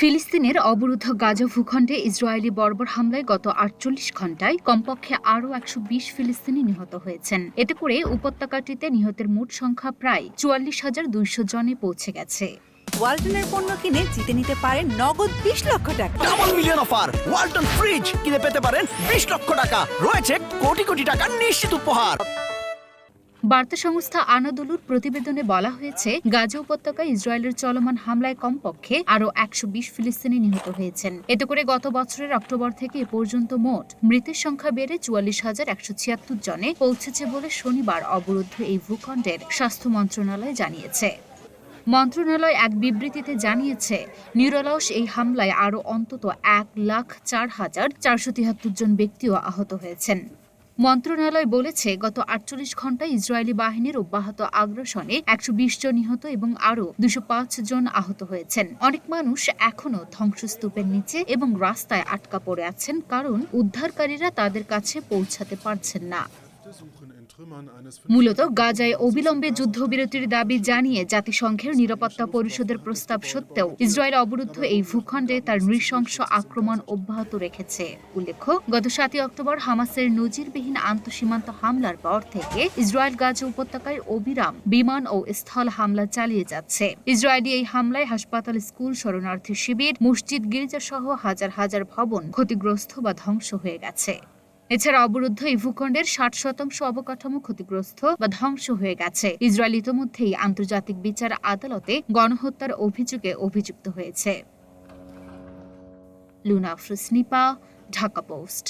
ফিলিস্তিনের অবরুদ্ধ গাজা ভূখণ্ডে ইসরায়েলি বর্বর হামলায় গত আটচল্লিশ ঘন্টায় কমপক্ষে আরও একশো বিশ ফিলিস্তিনি নিহত হয়েছেন। এতে করে উপত্যকাটিতে নিহতের মোট সংখ্যা প্রায় চুয়াল্লিশ হাজার দুইশো জনে পৌঁছে গেছে। ওয়ালটনের পণ্য কিনে জিতে নিতে পারেন নগদ বিশ লক্ষ টাকা। Double million offer Walton fridge কিনে পেতে পারেন বিশ লক্ষ টাকা। রয়েছে কোটি কোটি টাকার নিশ্চিত উপহার। বার্তা সংস্থা আনাদুলুর প্রতিবেদনে বলা হয়েছে, গাজা উপত্যকায় ইসরায়েলের চলমান হামলায় কমপক্ষে আরও একশো বিশ ফিলিস্তিনি নিহত হয়েছেন। এতে করে গত বছরের অক্টোবর থেকে এ পর্যন্ত মোট মৃতের সংখ্যা বেড়ে চুয়াল্লিশ হাজার একশো ছিয়াত্তর জনে পৌঁছেছে বলে শনিবার অবরুদ্ধ এই ভূখণ্ডের স্বাস্থ্য মন্ত্রণালয় জানিয়েছে। মন্ত্রণালয় এক বিবৃতিতে জানিয়েছে নিরলস এই হামলায় আরও অন্তত এক লাখ চার হাজার চারশো তিয়াত্তর জন ব্যক্তিও আহত হয়েছেন। মন্ত্রণালয় বলেছে, গত আটচল্লিশ ঘন্টায় ইসরায়েলি বাহিনীর অব্যাহত আগ্রাসনে একশো বিশ জন নিহত এবং আরও দুশো পাঁচ জন আহত হয়েছেন। অনেক মানুষ এখনও ধ্বংসস্তূপের নিচে এবং রাস্তায় আটকা পড়ে আছেন, কারণ উদ্ধারকারীরা তাদের কাছে পৌঁছাতে পারছেন না। মূলত গাজায় অবিলম্বে যুদ্ধবিরতির দাবি জানিয়ে জাতিসংঘের নিরাপত্তা পরিষদের প্রস্তাব সত্ত্বেও ইসরায়েল অবরুদ্ধ এই ভূখণ্ডে তার নৃশংস আক্রমণ অব্যাহত রেখেছে। উল্লেখ্য, গত সাতই অক্টোবর হামাসের নজিরবিহীন আন্তঃসীমান্ত হামলার পর থেকে ইসরায়েল গাজা উপত্যকায় অবিরাম বিমান ও স্থল হামলা চালিয়ে যাচ্ছে। ইসরায়েলি এই হামলায় হাসপাতাল, স্কুল, শরণার্থী শিবির, মসজিদ গির্জা সহ হাজার হাজার ভবন ক্ষতিগ্রস্ত বা ধ্বংস হয়ে গেছে। এছাড়া অবরুদ্ধ ভূখণ্ডের ষাট শতাংশ অবকাঠামো ক্ষতিগ্রস্ত বা ধ্বংস হয়ে গেছে। ইসরায়েল ইতোমধ্যেই আন্তর্জাতিক বিচার আদালতে গণহত্যার অভিযোগে অভিযুক্ত হয়েছে। লুনা ফ্রুসনিপা ঢাকা পোস্ট।